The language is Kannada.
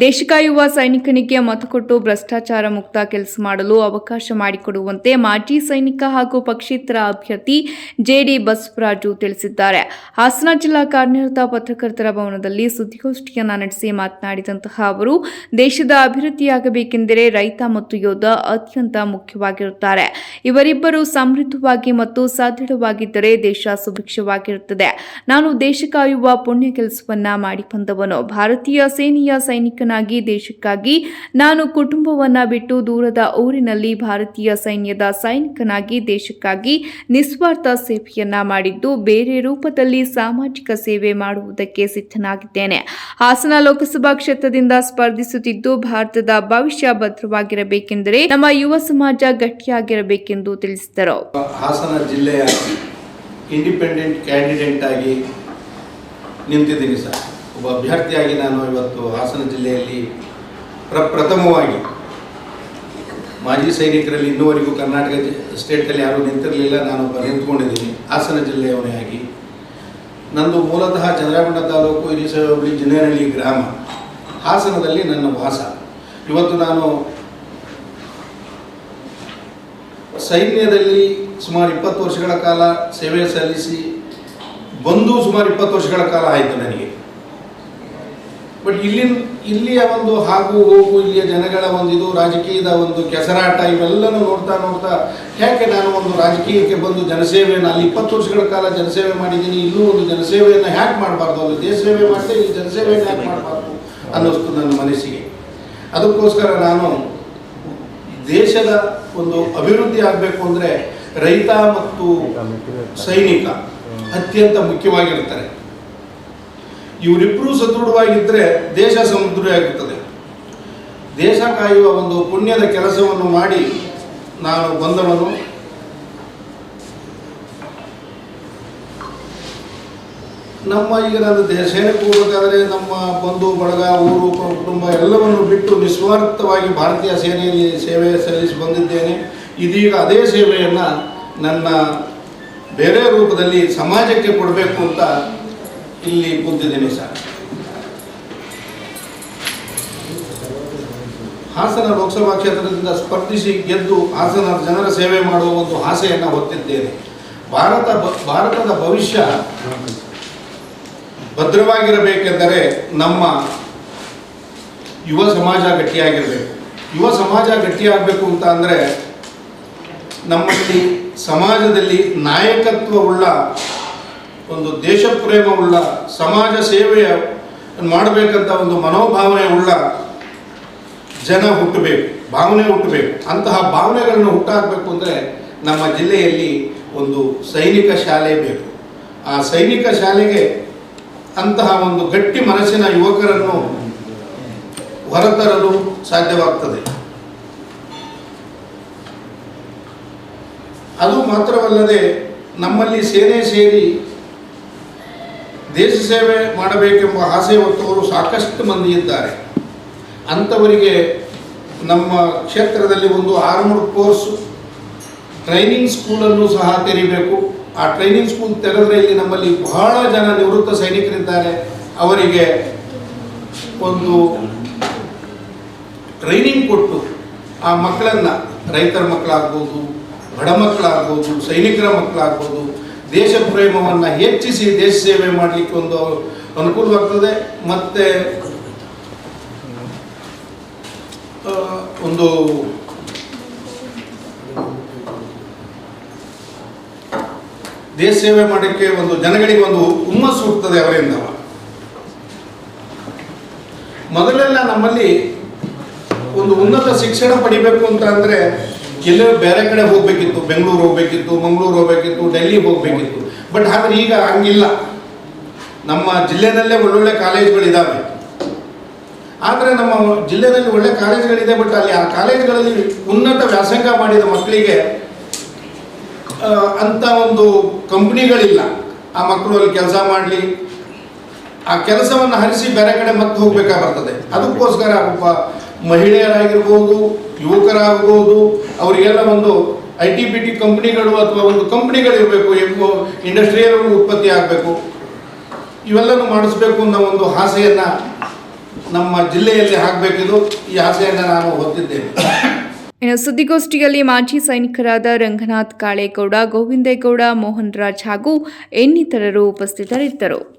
ದೇಶ ಯುವ ಸೈನಿಕನಿಗೆ ಮತ ಕೊಟ್ಟು ಭ್ರಷ್ಟಾಚಾರ ಮುಕ್ತ ಕೆಲಸ ಮಾಡಲು ಅವಕಾಶ ಮಾಡಿಕೊಡುವಂತೆ ಮಾಜಿ ಸೈನಿಕ ಹಾಗೂ ಪಕ್ಷೇತರ ಅಭ್ಯರ್ಥಿ ಜೆಡಿ ಬಸವರಾಜು ತಿಳಿಸಿದ್ದಾರೆ. ಹಾಸನ ಜಿಲ್ಲಾ ಕಾರ್ಯನಿರತ ಪತ್ರಕರ್ತರ ಭವನದಲ್ಲಿ ಸುದ್ದಿಗೋಷ್ಠಿಯನ್ನ ನಡೆಸಿ ಮಾತನಾಡಿದಂತಹ ಅವರು, ದೇಶದ ಅಭಿವೃದ್ಧಿಯಾಗಬೇಕೆಂದರೆ ರೈತ ಮತ್ತು ಯೋಧ ಅತ್ಯಂತ ಮುಖ್ಯವಾಗಿರುತ್ತಾರೆ. ಇವರಿಬ್ಬರು ಸಮೃದ್ಧವಾಗಿ ಮತ್ತು ಸದೃಢವಾಗಿದ್ದರೆ ದೇಶ ಸುಭಿಕ್ಷವಾಗಿರುತ್ತದೆ. ನಾನು ದೇಶ ಕಾಯುವ ಪುಣ್ಯ ಕೆಲಸವನ್ನ ಮಾಡಿ ಬಂದವನು. ಭಾರತೀಯ ಸೇನೆಯ ಸೈನಿಕನಾಗಿ ದೇಶಕ್ಕಾಗಿ ನಾನು ಕುಟುಂಬವನ್ನು ಬಿಟ್ಟು ದೂರದ ಊರಿನಲ್ಲಿ ಭಾರತೀಯ ಸೈನ್ಯದ ಸೈನಿಕನಾಗಿ ದೇಶಕ್ಕಾಗಿ ನಿಸ್ವಾರ್ಥ ಸೇವೆಯನ್ನ ಮಾಡಿದ್ದು ಬೇರೆ ರೂಪದಲ್ಲಿ ಸಾಮಾಜಿಕ ಸೇವೆ ಮಾಡುವುದಕ್ಕೆ ಸಿದ್ಧನಾಗಿದ್ದೇನೆ. ಹಾಸನ ಲೋಕಸಭಾ ಕ್ಷೇತ್ರದಿಂದ ಸ್ಪರ್ಧಿಸುತ್ತಿದ್ದು ಭಾರತದ ಭವಿಷ್ಯ ಭದ್ರವಾಗಿರಬೇಕೆಂದರೆ ನಮ್ಮ ಯುವ ಸಮಾಜ ಗಟ್ಟಿಯಾಗಿರಬೇಕೆಂದು ತಿಳಿಸಿದರು. ಹಾಸನ ಜಿಲ್ಲೆಯ ಇಂಡಿಪೆಂಡೆಂಟ್ ಕ್ಯಾಂಡಿಡೇಟ್ ಆಗಿ ನಿಂತಿದ್ದೀನಿ ಸರ್. ಒಬ್ಬ ಅಭ್ಯರ್ಥಿಯಾಗಿ ನಾನು ಇವತ್ತು ಹಾಸನ ಜಿಲ್ಲೆಯಲ್ಲಿ ಪ್ರಪ್ರಥಮವಾಗಿ ಮಾಜಿ ಸೈನಿಕರಲ್ಲಿ ಇನ್ನೂವರೆಗೂ ಕರ್ನಾಟಕ ಸ್ಟೇಟಲ್ಲಿ ಯಾರೂ ನಿಂತಿರಲಿಲ್ಲ, ನಾನು ಒಬ್ಬ ನಿಂತ್ಕೊಂಡಿದ್ದೀನಿ, ಹಾಸನ ಜಿಲ್ಲೆಯವನೇ ಆಗಿ. ನಂದು ಮೂಲತಃ ಚಂದ್ರಗೊಂಡ ತಾಲೂಕು ಇಲ್ಲಿ ಹೋಬಳಿ ಜಿನ್ನೇನಹಳ್ಳಿ ಗ್ರಾಮ. ಹಾಸನದಲ್ಲಿ ನನ್ನ ವಾಸ. ಇವತ್ತು ನಾನು ಸೈನ್ಯದಲ್ಲಿ ಸುಮಾರು ಇಪ್ಪತ್ತು ವರ್ಷಗಳ ಕಾಲ ಸೇವೆ ಸಲ್ಲಿಸಿ, ಬಂದು ಸುಮಾರು ಇಪ್ಪತ್ತು ವರ್ಷಗಳ ಕಾಲ ಆಯಿತು ನನಗೆ. ಬಟ್ ಇಲ್ಲಿ ಇಲ್ಲಿಯ ಒಂದು ಹಾಗು ಹೋಗು, ಇಲ್ಲಿಯ ಜನಗಳ ಒಂದು ಇದು, ರಾಜಕೀಯದ ಒಂದು ಕೆಸರಾಟ ಇವೆಲ್ಲನೂ ನೋಡ್ತಾ ನೋಡ್ತಾ ಯಾಕೆ ನಾನು ಒಂದು ರಾಜಕೀಯಕ್ಕೆ ಬಂದು ಜನಸೇವೆಯನ್ನು ಅಲ್ಲಿ ಇಪ್ಪತ್ತು ವರ್ಷಗಳ ಕಾಲ ಜನಸೇವೆ ಮಾಡಿದ್ದೀನಿ, ಇಲ್ಲೂ ಒಂದು ಜನಸೇವೆಯನ್ನು ಹ್ಯಾಕ್ ಮಾಡಬಾರ್ದು, ಅಲ್ಲಿ ದೇಶ ಸೇವೆ ಮಾಡಿದೆ ಇಲ್ಲಿ ಜನಸೇವೆಯನ್ನು ಹ್ಯಾಕ್ ಮಾಡಬಾರ್ದು ಅನ್ನಿಸ್ತು ನನ್ನ ಮನಸ್ಸಿಗೆ. ಅದಕ್ಕೋಸ್ಕರ ನಾನು ದೇಶದ ಒಂದು ಅಭಿವೃದ್ಧಿ ಆಗಬೇಕು ಅಂದರೆ ರೈತ ಮತ್ತು ಸೈನಿಕ ಅತ್ಯಂತ ಮುಖ್ಯವಾಗಿರ್ತಾರೆ ಇವರಿಬ್ಬರೂ ಸದೃಢವಾಗಿದ್ದರೆ ದೇಶ ಸಮೃದ್ಧಿಯಾಗುತ್ತದೆ ದೇಶ ಕಾಯುವ ಒಂದು ಪುಣ್ಯದ ಕೆಲಸವನ್ನು ಮಾಡಿ ನಾನು ಬಂದವನು. ನಮ್ಮ ಈಗ ನಾನು ಸೇನೆಗೆ ಹೋಗಬೇಕಾದ್ರೆ ನಮ್ಮ ಬಂಧು, ಬಳಗ, ಊರು ಕುಟುಂಬ ಎಲ್ಲವನ್ನು ಬಿಟ್ಟು ನಿಸ್ವಾರ್ಥವಾಗಿ ಭಾರತೀಯ ಸೇನೆಯಲ್ಲಿ ಸೇವೆ ಸಲ್ಲಿಸಿ ಬಂದಿದ್ದೇನೆ. ಇದೀಗ ಅದೇ ಸೇವೆಯನ್ನು ನನ್ನ ಬೇರೆ ರೂಪದಲ್ಲಿ ಸಮಾಜಕ್ಕೆ ಕೊಡಬೇಕು ಅಂತ ಇಲ್ಲಿ ಕುಂತಿದ್ದೀನಿ ಹಾಸನ ಲೋಕಸಭಾ ಕ್ಷೇತ್ರದಿಂದ ಸ್ಪರ್ಧಿಸಿ ಗೆದ್ದು ಹಾಸನ ಜನರ ಸೇವೆ ಮಾಡುವ ಒಂದು ಆಸೆಯನ್ನು ಹೊತ್ತಿದ್ದೇನೆ. ಭಾರತ ಭಾರತದ ಭವಿಷ್ಯ ಭದ್ರವಾಗಿರಬೇಕೆಂದರೆ ನಮ್ಮ ಯುವ ಸಮಾಜ ಗಟ್ಟಿಯಾಗಿರಬೇಕು. ಯುವ ಸಮಾಜ ಗಟ್ಟಿಯಾಗಬೇಕು ಅಂತ ಅಂದರೆ ನಮ್ಮಲ್ಲಿ ಸಮಾಜದಲ್ಲಿ ನಾಯಕತ್ವವುಳ್ಳ ಒಂದು ದೇಶಪ್ರೇಮವುಳ್ಳ ಸಮಾಜ ಸೇವೆಯ ಮಾಡಬೇಕಂತ ಒಂದು ಮನೋಭಾವನೆ ಉಳ್ಳ ಜನ ಹುಟ್ಟಬೇಕು, ಭಾವನೆ ಹುಟ್ಟಬೇಕು. ಅಂತಹ ಭಾವನೆಗಳನ್ನು ಹುಟ್ಟಾಕಬೇಕು ಅಂದರೆ ನಮ್ಮ ಜಿಲ್ಲೆಯಲ್ಲಿ ಒಂದು ಸೈನಿಕ ಶಾಲೆ ಬೇಕು. ಆ ಸೈನಿಕ ಶಾಲೆಗೆ ಅಂತಹ ಒಂದು ಗಟ್ಟಿ ಮನಸ್ಸಿನ ಯುವಕರನ್ನು ಹೊರತರಲು ಸಾಧ್ಯವಾಗ್ತದೆ. ಅದು ಮಾತ್ರವಲ್ಲದೆ ನಮ್ಮಲ್ಲಿ ಸೇನೆ ಸೇರಿ ದೇಶ ಸೇವೆ ಮಾಡಬೇಕೆಂಬ ಆಸೆ ಹೊತ್ತವರು ಸಾಕಷ್ಟು ಮಂದಿ ಇದ್ದಾರೆ. ಅಂಥವರಿಗೆ ನಮ್ಮ ಕ್ಷೇತ್ರದಲ್ಲಿ ಒಂದು ಆರ್ಮಡ್ ಕೋರ್ಸ್ ಟ್ರೈನಿಂಗ್ ಸ್ಕೂಲನ್ನು ಸಹ ತೆರೀಬೇಕು. ಆ ಟ್ರೈನಿಂಗ್ ಸ್ಕೂಲ್ ತೆರೆದರೆ ಇಲ್ಲಿ ನಮ್ಮಲ್ಲಿ ಬಹಳ ಜನ ನಿವೃತ್ತ ಸೈನಿಕರಿದ್ದಾರೆ. ಅವರಿಗೆ ಒಂದು ಟ್ರೈನಿಂಗ್ ಕೊಟ್ಟು ಆ ಮಕ್ಕಳನ್ನು ರೈತರ ಮಕ್ಕಳಾಗ್ಬೋದು, ಬಡ ಮಕ್ಕಳಾಗ್ಬೋದು, ಸೈನಿಕರ ಮಕ್ಕಳಾಗ್ಬೋದು ದೇಶ ಪ್ರೇಮವನ್ನು ಹೆಚ್ಚಿಸಿ ದೇಶ ಸೇವೆ ಮಾಡಲಿಕ್ಕೆ ಒಂದು ಅನುಕೂಲವಾಗ್ತದೆ ಮತ್ತು ಒಂದು ದೇಶ ಸೇವೆ ಮಾಡಲಿಕ್ಕೆ ಒಂದು ಜನಗಳಿಗೆ ಒಂದು ಹುಮ್ಮಸ್ಸು ಹುಟ್ಟುತ್ತದೆ ಅವರಿಂದ. ಮೊದಲೆಲ್ಲ ನಮ್ಮಲ್ಲಿ ಒಂದು ಉನ್ನತ ಶಿಕ್ಷಣ ಪಡಿಬೇಕು ಅಂತ ಅಂದರೆ ಎಲ್ಲೋ ಬೇರೆ ಕಡೆ ಹೋಗಬೇಕಿತ್ತು, ಬೆಂಗಳೂರು ಹೋಗಬೇಕಿತ್ತು, ಮಂಗಳೂರು ಹೋಗಬೇಕಿತ್ತು ಡೆಲ್ಲಿ ಹೋಗಬೇಕಿತ್ತು. ಬಟ್ ಆದರೆ ಈಗ ಹಂಗಿಲ್ಲ. ನಮ್ಮ ಜಿಲ್ಲೆನಲ್ಲೇ ಒಳ್ಳೊಳ್ಳೆ ಕಾಲೇಜ್ಗಳಿದ್ದಾವೆ ಆದರೆ ನಮ್ಮ ಜಿಲ್ಲೆಯಲ್ಲಿ ಒಳ್ಳೆ ಕಾಲೇಜ್ಗಳಿದೆ ಬಟ್ ಅಲ್ಲಿ ಆ ಕಾಲೇಜ್ಗಳಲ್ಲಿ ಉನ್ನತ ವ್ಯಾಸಂಗ ಮಾಡಿದ ಮಕ್ಕಳಿಗೆ ಅಂತ ಒಂದು ಕಂಪ್ನಿಗಳಿಲ್ಲ. ಆ ಮಕ್ಕಳು ಅಲ್ಲಿ ಕೆಲಸ ಮಾಡಲಿ. ಆ ಕೆಲಸವನ್ನು ಹರಿಸಿ ಬೇರೆ ಕಡೆ ಮತ್ತೆ ಹೋಗ್ಬೇಕಾಗ್ತದೆ ಅದಕ್ಕೋಸ್ಕರ ಒಬ್ಬ ಮಹಿಳೆಯರಾಗಿರ್ಬೋದು, ಯುವಕರಾಗ್ಬೋದು, ಅವರಿಗೆಲ್ಲ ಒಂದು ಐ ಟಿ ಬಿ ಟಿ ಕಂಪ್ನಿಗಳು ಅಥವಾ ಒಂದು ಕಂಪ್ನಿಗಳಿರಬೇಕು ಇಂಡಸ್ಟ್ರಿಯಲ್ ಉತ್ಪತ್ತಿ ಆಗಬೇಕು. ಇವೆಲ್ಲನೂ ಮಾಡಿಸ್ಬೇಕು ಅನ್ನೋ ಒಂದು ಆಸೆಯನ್ನು ನಮ್ಮ ಜಿಲ್ಲೆಯಲ್ಲಿ ಹಾಕಬೇಕಿದು. ಈ ಆಸೆಯನ್ನು ನಾನು ಹೊತ್ತಿದ್ದೇನೆ. ಇನ್ನು ಸುದ್ದಿಗೋಷ್ಠಿಯಲ್ಲಿ ಮಾಜಿ ಸೈನಿಕರಾದ ರಂಗನಾಥ್ ಕಾಳೇಗೌಡ, ಗೋವಿಂದೇಗೌಡ, ಮೋಹನ್ ರಾಜ್ ಹಾಗೂ ಇನ್ನಿತರರು ಉಪಸ್ಥಿತರಿದ್ದರು.